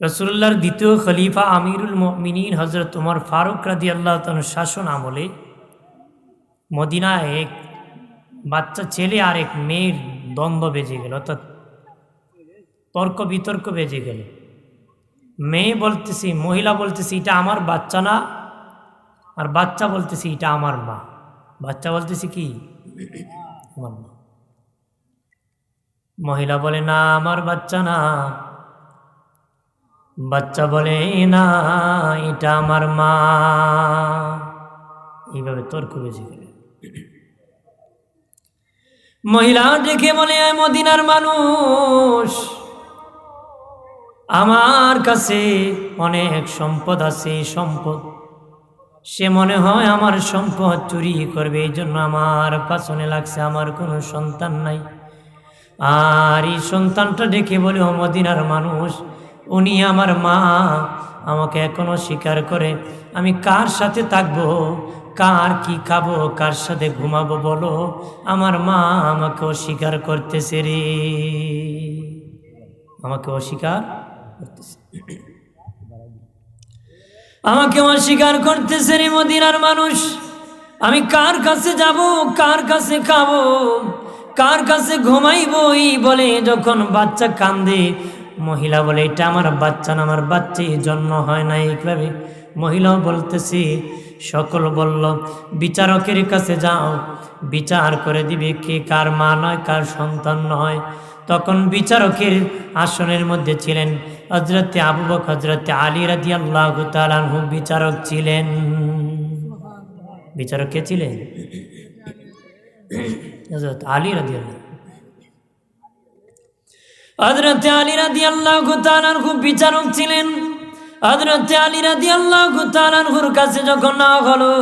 রসুল্লাহর দ্বিতীয় খলিফা আমিরুল মিনীন হজরত উমর ফারুক রাদি আল্লাহ তার শাসন আমলে মদিনায় এক বাচ্চা ছেলে আর এক মেয়ের দ্বন্দ্ব বেজে গেল, অর্থাৎ তর্ক বিতর্ক বেজে গেল। মেয়ে বলতেছি, মহিলা বলতেছি, এটা আমার বাচ্চা না। আর বাচ্চা বলতেছি, এটা আমার মা। বাচ্চা বলতেছি কি? আমার মা। মহিলা বলে, না, আমার বাচ্চা না। বাচ্চা বলে, না, এটা আমার মা। এইভাবে তর্ক বেজে গেল। মহিলা দেখে বলে, "এ মদিনার মানুষ, আমার কাছে অনেক সম্পদ আছে সম্পদ। সে মনে হয় আমার সম্পদ চুরি করবে, এই জন্য আমার পাছনে লাগছে, আমার কোনো সন্তান নাই। আর এই সন্তানটা দেখে বলে, ও মদিনার মানুষ উনি আমার মা। আমাকে এখনও স্বীকার করে, আমি কার সাথে থাকব? কার কি খাব? কার সাথে ঘুমাবো বলো? আমার মা আমাকে অস্বীকার করতেছে রে। আমাকে অস্বীকার করতেছে। আমাকে অস্বীকার করতেছে রে মদিনার মানুষ। আমি কার কাছে যাব? কার কাছে খাব? কার কাছে ঘুমাইবো? এই বলে যখন বাচ্চা কান্দে মহিলা বলে, এটা আমার বাচ্চা না, আমার বাচ্চা জন্ম হয় না এইভাবে মহিলাও বলতেছি, সকল বলল, বিচারকের কাছে যাও, বিচার করে দিবে কে কার মা নয়, কার সন্তান নয়। তখন বিচারকের আসনের মধ্যে ছিলেন হজরতে আবু বক হজরতে আলী রাজি আল্লাহ তালানহু বিচারক ছিলেন। বিচারক কে ছিলেন? হজরত আলী রাজি আল্লাহ হজরতে আলী রাজি আল্লাহ খুব বিচারক ছিলেন। হজরতে আলী রাজি আল্লাহ তালানহুর কাছে যখন না হলো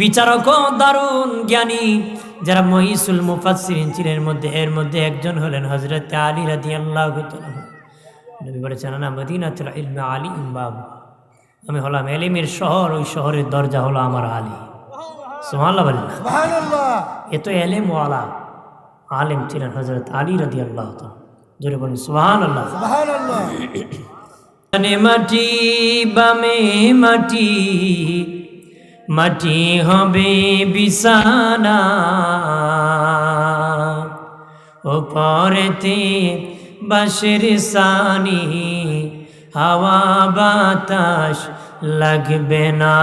বিচারক দারুণ জ্ঞানী যারা মহিসুল মুফাসিরিন ছিলেন মধ্যে এর মধ্যে একজন হলেন হজরত আলী রাদি আল্লাহ নবী বলেছেন না মদিনাতুল ইলমে আলী ইমবাব। আমি হলাম এলিমের শহর ওই শহরের দরজা হলো আমার আলী। সুমাল্লাহ বলেন এ তো এলেম ওয়ালা আলেম ছিলেন হজরত আলী রাদি আল্লাহ জোরে বলেন সুহান আল্লাহ মাটি বামে মাটি মাটি হবে বিছানা। ওপরেতে বাঁশের সানি হাওয়া বাতাস লাগবে না।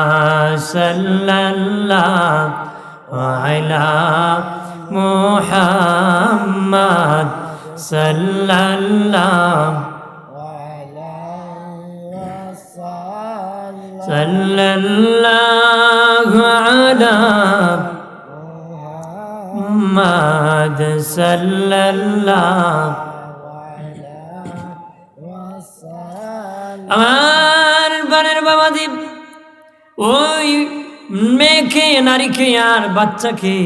সাল্লাল্লাহ মোহাম্মদ সাল্লাল্লাহ। সাল্লাল্লাহু আলা মুহাম্মদ সাল্লাল্লাহ। আমার বাবা দ্বীপ ওই মেয়েকে নারীকে আর বাচ্চাকে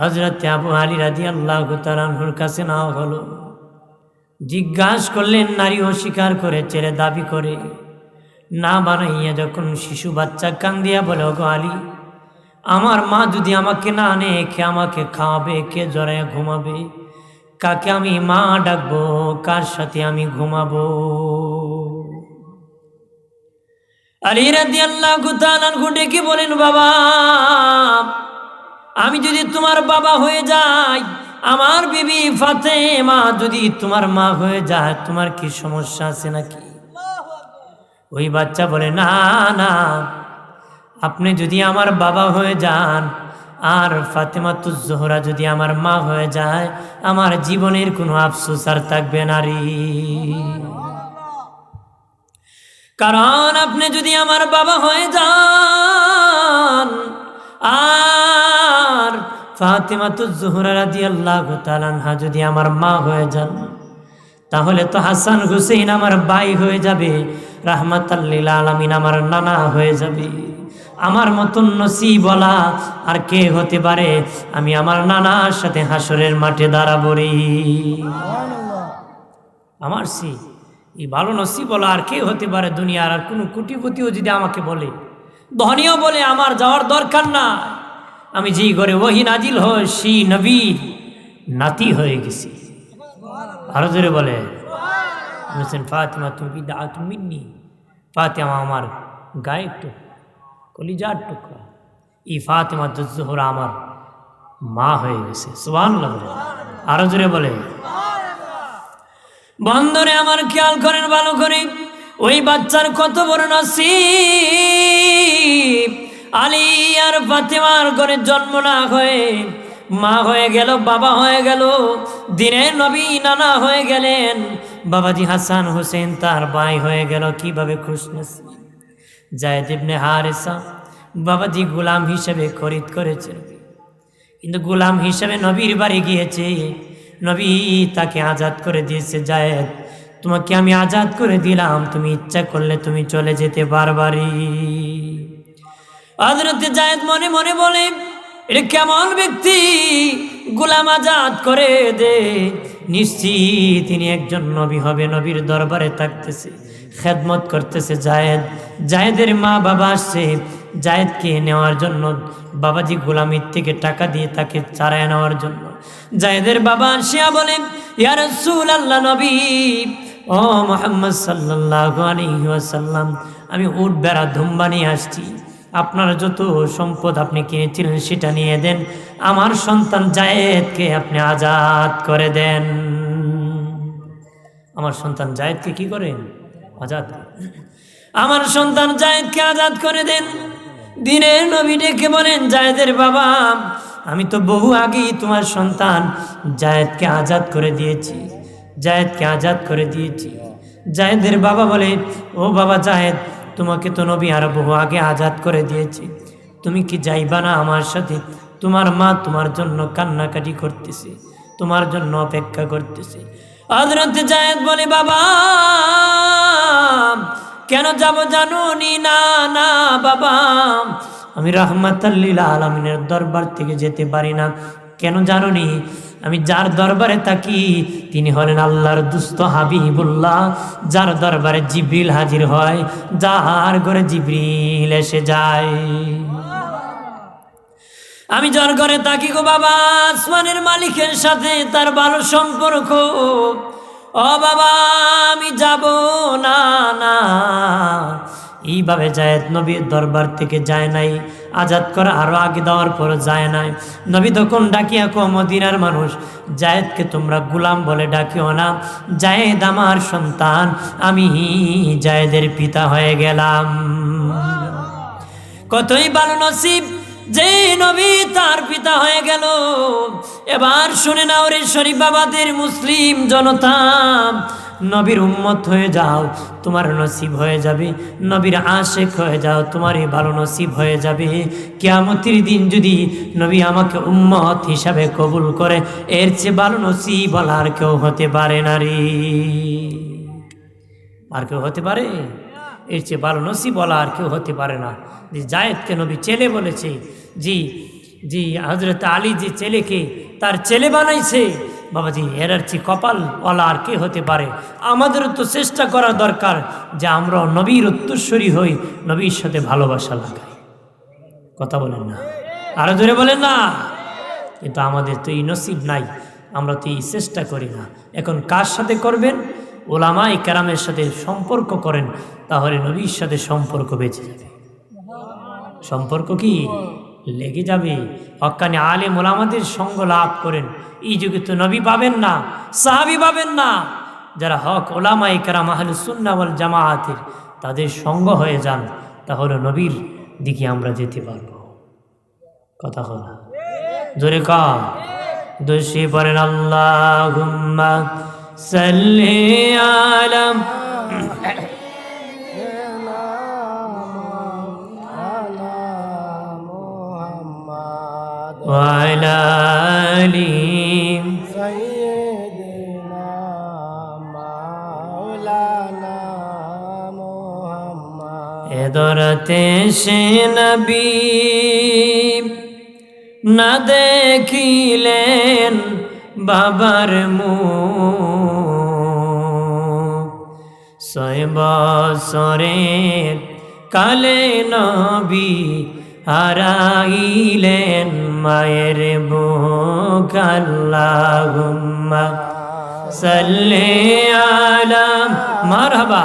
হজরত আবু আলী রাজি আল্লাহ তালাহুর কাছে নেওয়া হলো। জিজ্ঞাসা করলেন, নারী অস্বীকার করে, ছেলে দাবি করে। না বানাইয়া যখন শিশু বাচ্চা কান্দিয়া বলে গো আলী, আমার মা যদি আমাকে না আনে, কে আমাকে খাওয়াবে, কে জড়াইয়া ঘুমাবে? কাকে আমি মা ডাকবো? কার সাথে আমি ঘুমাবো? আলী রাদি আল্লাহ ডেকে বলেন, বাবা আমি যদি তোমার বাবা হয়ে যাই, আমার বিবি ফাতে মা যদি তোমার মা হয়ে যায়, তোমার কি সমস্যা আছে নাকি? ওই বাচ্চা বলে, না না, আপনি যদি আমার বাবা হয়ে যান, আর ফাতেমাতুজ জোহরা যদি আমার মা হয়ে যায়, আমার জীবনের কোনো আফসোস আর থাকবে না রে। কারণ আপনি যদি আমার বাবা হয়ে যান আর ফাতেমাতুজ জোহরা রাদি আল্লাহ তালানহা যদি আমার মা হয়ে যান, তাহলে তো হাসান হুসেইন আমার বাই হয়ে যাবে রাহমাত আলমিন আমার নানা হয়ে যাবে। আমার মতন নসি বলা আর কে হতে পারে, আমি আমার নানার সাথে হাসরের মাঠে দাঁড়াবো রে। আমার সি এই ভালো নসি বলা আর কে হতে পারে দুনিয়ার আর কোনো কুটিপতিও যদি আমাকে বলে ধনীও বলে, আমার যাওয়ার দরকার না আমি যেই ঘরে ওহি নাজিল হয় সেই নবীর নাতি হয়ে গেছি। আরও জোরে বলে ফাতেমা, তুমি দা তুমি ফাতেমা, আমার গায়ের টুকরা, কলিজার টুকরা। এই ফাতেমা জোহরা আমার মা হয়ে গেছে। সুবান আরও জোরে বলে, বন্ধরে, আমার খেয়াল করেন, ভালো করে। ওই বাচ্চার কত বড় নসিব। আলী আর ফাতেমার ঘরে জন্ম না হয়ে মা হয়ে গেল, বাবা হয়ে গেল, দিনে নবী নানা হয়ে গেলেন, বাবাজি হাসান হোসেন তার ভাই হয়ে গেল, কীভাবে খুশ নসিব জায়দ ইবনে হারেসা বাবাজি গোলাম হিসেবে খরিদ করেছেন। কিন্তু গোলাম হিসেবে নবীর বাড়ি গিয়েছে, নবী তাকে আজাদ করে দিয়েছে জায়েদ। তোমাকে আমি আজাদ করে দিলাম। তুমি ইচ্ছা করলে তুমি চলে যেতে পারবারি হজরতে জায়েদ মনে মনে বলে, এটা কেমন ব্যক্তি? গোলাম আজাদ করে দে। নিশ্চিত তিনি একজন নবী হবে, নবীর দরবারে থাকতেছে, খেদমত করতেছে জায়েদ। জায়েদের মা বাবা আসছে, জায়েদকে নেওয়ার জন্য বাবাজি গোলামির থেকে টাকা দিয়ে তাকে চারায় নেওয়ার জন্য। জায়েদের বাবা আসিয়া বলেন ইয়ার রসুল আল্লাহ নবী ও মোহাম্মদ সাল্লাহ আলাইহি ওয়াসাল্লাম, আমি উঠ বেড়া ধুম্বা নিয়ে আসছি। আপনার যত সম্পদ আপনি কিনেছিলেন সেটা নিয়ে দেন। আমার সন্তান জায়েদকে আপনি আজাদ করে দেন। আমার সন্তান জায়েদকে কি করেন? আজাদ আমার সন্তান জায়েদকে আজাদ করে দেন। দিনের নবী ডেকে বলেন, জায়েদের বাবা, আমি তো বহু আগেই তোমার সন্তান জায়েদকে আজাদ করে দিয়েছি। জায়েদকে আজাদ করে দিয়েছি। জায়েদের বাবা বলে, ও বাবা জায়েদ, তোমাকে তো নবী আরও বহু আগে আজাদ করে দিয়েছি। তুমি কি যাইবা না আমার সাথে? তোমার মা তোমার জন্য কান্নাকাটি করতেছে, তোমার জন্য অপেক্ষা করতেছে। হজরত জায়েদ বলে, বাবা, কেন যাব জানো নি, না না বাবা, আমি রহমাতাল্লিল আলমিনের দরবার থেকে যেতে পারি না। কেন জানো নি আমি যার দরবারে থাকি, তিনি হলেন আল্লাহর দুস্থ হাবিবুল্লাহ। যার দরবারে জিব্রিল হাজির হয়, যার ঘরে জিব্রিল এসে যায়। আমি যার ঘরে থাকি গো বাবা, আসমানের মালিকের সাথে তার ভালো সম্পর্ক। ও বাবা, আমি যাব না না। এইভাবে জায়েদ নবীর দরবার থেকে যায় নাই, আজাদ করা আরও আগে দেওয়ার পর যায় নাই। নবী তখন ডাকিয়া কো মদিনার মানুষ, জায়েদকে তোমরা গুলাম বলে ডাকিও না। জায়েদ আমার সন্তান, আমি জায়েদের পিতা হয়ে গেলাম। কতই ভালো নসিব যে নবী তার পিতা হয়ে গেল। এবার শুনে নাও রে শরীফ বাবাদের মুসলিম জনতা নবীর উম্মত হয়ে যাও, তোমার নসিব হয়ে যাবে। নবীর আশেক হয়ে যাও তোমার এই ভালো নসিব হয়ে যাবে। কেয়ামতির দিন যদি নবী আমাকে উম্মত হিসাবে কবুল করে, এর চেয়ে ভালো নসিব আর কেউ হতে পারে না রে। আর কেউ হতে পারে? এর চেয়ে ভালো নসিব আর কেউ হতে পারে না। যে জায়েদকে নবী ছেলে বলেছে, জি জি হজরত আলী যে ছেলেকে তার ছেলে বানাইছে বাবাজি এরার চেয়ে কপাল? ওলা আর কে হতে পারে? আমাদেরও তো চেষ্টা করা দরকার যে আমরা নবীর উত্তরস্বরী হই, নবীর সাথে ভালোবাসা লাগাই। কথা বলেন না। আরও ধরে বলেন না। কিন্তু আমাদের তো এই নসিব নাই, আমরা তো এই চেষ্টা করি না। এখন কার সাথে করবেন? ওলামা কেরামের সাথে সম্পর্ক করেন, তাহলে নবীর সাথে সম্পর্ক বেঁচে যাবে। সম্পর্ক কি? লেগে যাবে। হকানি আলে মোলামাদের সঙ্গ লাভ করেন। এই যুগে তো নবী পাবেন না সাহাবি পাবেন না যারা হক ওলামা ইকরাম আহলুসুন্নাওয়াল জামায়াতের তাদের সঙ্গ হয়ে যান তাহলে নবীর দিকে আমরা যেতে পারবো কথা হল জোরে কা দোষী পড়েন আল্লাহ সাল্লি আলাম وعلى آله দরাতে সে নবী না দেখিলেন বাবার মু ছয় বছরে কালে নবী হারাইলেন মায়ের বোকাল্লাহুম্মা সাল্লি আলা মারহাবা।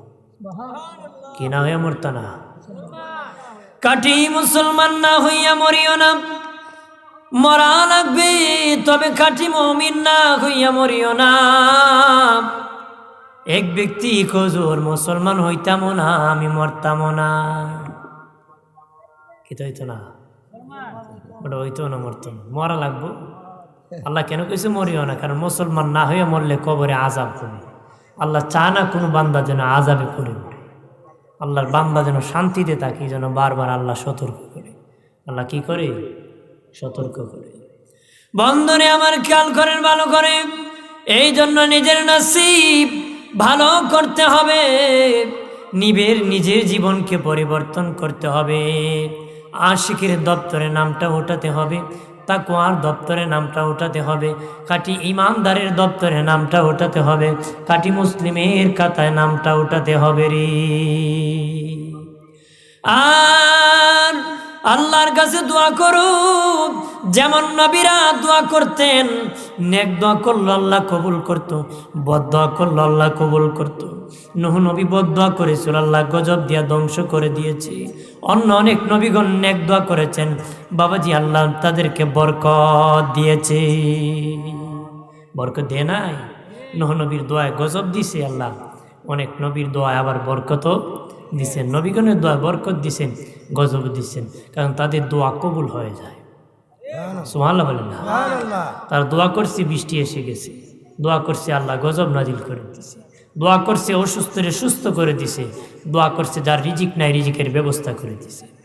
কি না হইয়া মরতা না কাটি মুসলমান না হইয়া মরিও না। মরা লাগবে, তবে কাটি মমিন না হইয়া মরিও না। এক ব্যক্তি খোঁজোর মুসলমান হইতাম না, আমি মরতাম না। কি তো হইতো না। ওটা হইতো না মরতো না মরা লাগবো। আল্লাহ কেন কিছু মরিও না? কারণ মুসলমান না হইয়া মরলে কবরে আজাব করে আল্লাহ চা না কোনো বান্দা যেন আজাবে করে মরে। আল্লাহর বান্দা যেন শান্তিতে থাকি, যেন বারবার আল্লাহ সতর্ক করে। আল্লাহ কি করে? সতর্ক করে। বন্ধনে আমার খেয়াল করেন, ভালো করে। এই জন্য নিজের নাসিব ভালো করতে হবে। নিবের নিজের জীবনকে পরিবর্তন করতে হবে। আশিকের দপ্তরে নামটা ওঠাতে হবে। তাকুয়ার দপ্তরে নামটা ওঠাতে হবে, কাটি ইমানদারের দপ্তরে নামটা ওঠাতে হবে, কাটি মুসলিমের কাতায় নামটা ওঠাতে হবে রে। আর আল্লাহর কাছে দোয়া করো যেমন নবীরা দোয়া করতেন, নেক দোয়া করল আল্লাহ কবুল করতো, বদ দোয়া করল আল্লাহ কবুল করতো। নহু নবী বদ দোয়া করেছিল আল্লাহ গজব দিয়া ধ্বংস করে দিয়েছে। অন্য অনেক নবীগণ নেক দোয়া করেছেন। বাবাজি আল্লাহ তাদেরকে বরকত দিয়েছে। বরকত দিয়ে নাই? নহু নবীর দোয়ায় গজব দিছে আল্লাহ। অনেক নবীর দোয়ায় আবার বরকতও দিছেন। নবীগণের দোয়া বরকত দিছেন গজব দিচ্ছেন কারণ তাদের দোয়া কবুল হয়ে যায়। সুমাল্লাহ বলেন না? তার দোয়া করছি বৃষ্টি এসে গেছে। দোয়া করছে আল্লাহ গজব নাজিল করে দিছে দোয়া করছে, অসুস্থরে সুস্থ করে দিছে। দোয়া করছে, যার রিজিক নাই, রিজিকের ব্যবস্থা করে দিছে।